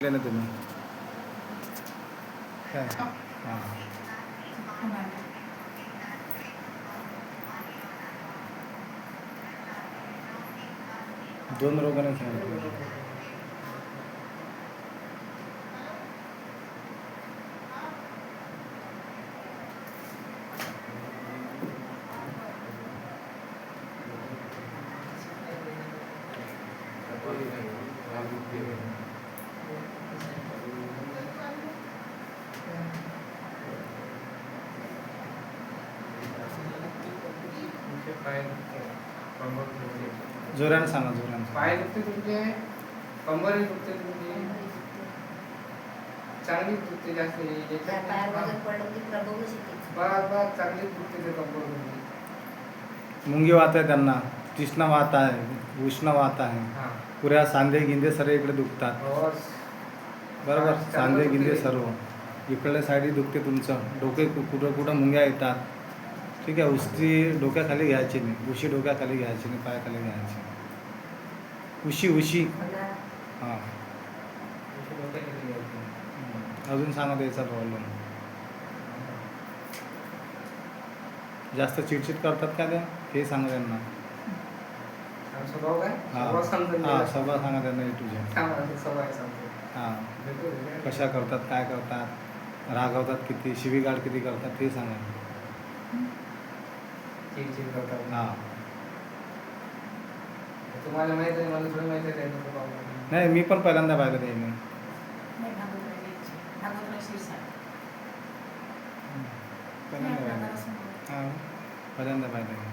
केलं ना तुम्ही? काय? हां. दोन रोगाने सांगितलं जोराने सांगा जोराने. पाय दुखते तुमचे कंबरही दुखते तुमची. चांगली दुखते जास्त दुखते ते कंबर तुमची मुंगी वात आहे त्यांना तृष्णा वात आहे उष्ण वात आहे. पुऱ्या सांधे गिंदे सर्व इकडे दुखतात. बरोबर सांधे चांगलं गिंदे. सर्व. इकडल्या साईडी दुखते तुमचं. डोके कु- कुठं कुठं मुंग्या येतात. ठीक आहे उशी डोक्याखाली घ्यायची नाही. उशी डोक्याखाली घ्यायची नाही पायाखाली घ्यायची नाही. उशी उशी. हां. अजून सांगा त्याचा प्रॉब्लेम जास्त चिडचिड करतात का त्या? हे सांगा त्यांना. हां हां. सगळं सांगा त्यांना समजून. हां. कशा करतात काय करतात रागवतात किती शिवीगाळ किती करतात ते सांगा. चिडचिड करतात. हां. तुम्हाला माहीत आहे मला थोडं माहीत आहे त्यांचा स्वभाव नाही मी पण पहिल्यांदा पाहिलं ते मी पहिल्यांदा पाहिलं हां. पहिल्यांदा पाहिलं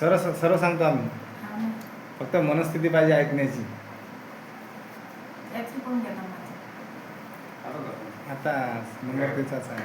सरळ सरळ सांगतो आम्ही. फक्त मनस्थिती पाहिजे ऐकण्याची. आता नंबर तिचाच आहे.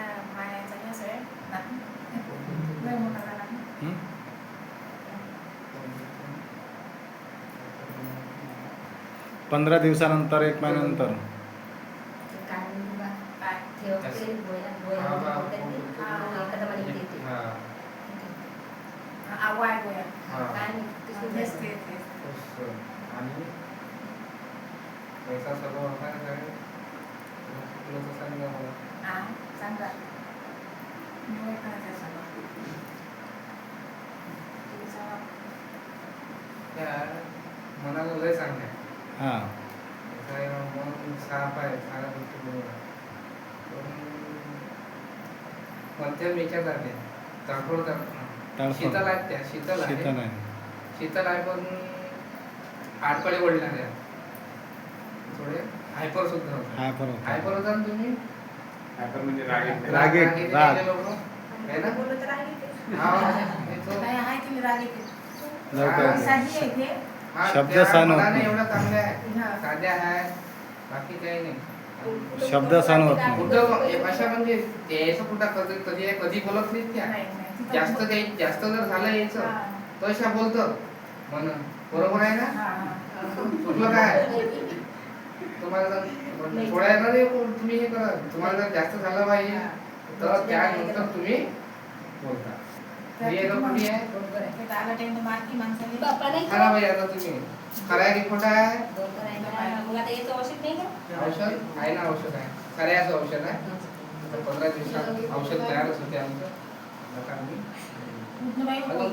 पंधरा दिवसानंतर एक महिन्यानंतर हां, हां. मला हां. मनाला लय चांगलं आहे हां. काय मन साफ आहे सारा गोष्टी बरोबर आहे. पण कोणत्या याच्यात आहे तडफड. शीतल आहेत त्या शीतल आहे शीतल आहे. शीतल आहे पण आडकडे वडणारे आहे. थोडे हायपर सुद्धा होतात. हा बरोबर हायपर होता ना तुम्ही? हायपर म्हणजे राग येते. रागीट, रागीट राग. गेले लोकं. है ना? बोलत राहिली हा, हे तो- लवकर. हा, त्या सहन नाही. एवढं चांगले आहे. साध्या आहे. बाकी काही नाही. शब्द सहन होत नाही. भाषा म्हणजे यायचं कुठं कधी कधी कधी बोलत नाहीत त्या. जास्त काही जास्त जर झालं यायचं तर अशा बोलतं. म्हणून. बरोबर आहे ना? चुकलं काय? तुम्हाला जर थोड्या वेळाने तुम्ही हे करा. तुम्हाला जर जास्त झालं पाहिजे तर त्यानंतर तुम्ही बोलता. आहे का कुठे आहे बाप्पा नाही खरा भाई आता तुम्ही खरा आहे की खोटा आहे मग आता याचं औषध नाही का औषध आहे ना औषध आहे खऱ्याचं औषध आहे आता पंधरा दिवसात औषध तयारच होते आमचं आता आम्ही अजून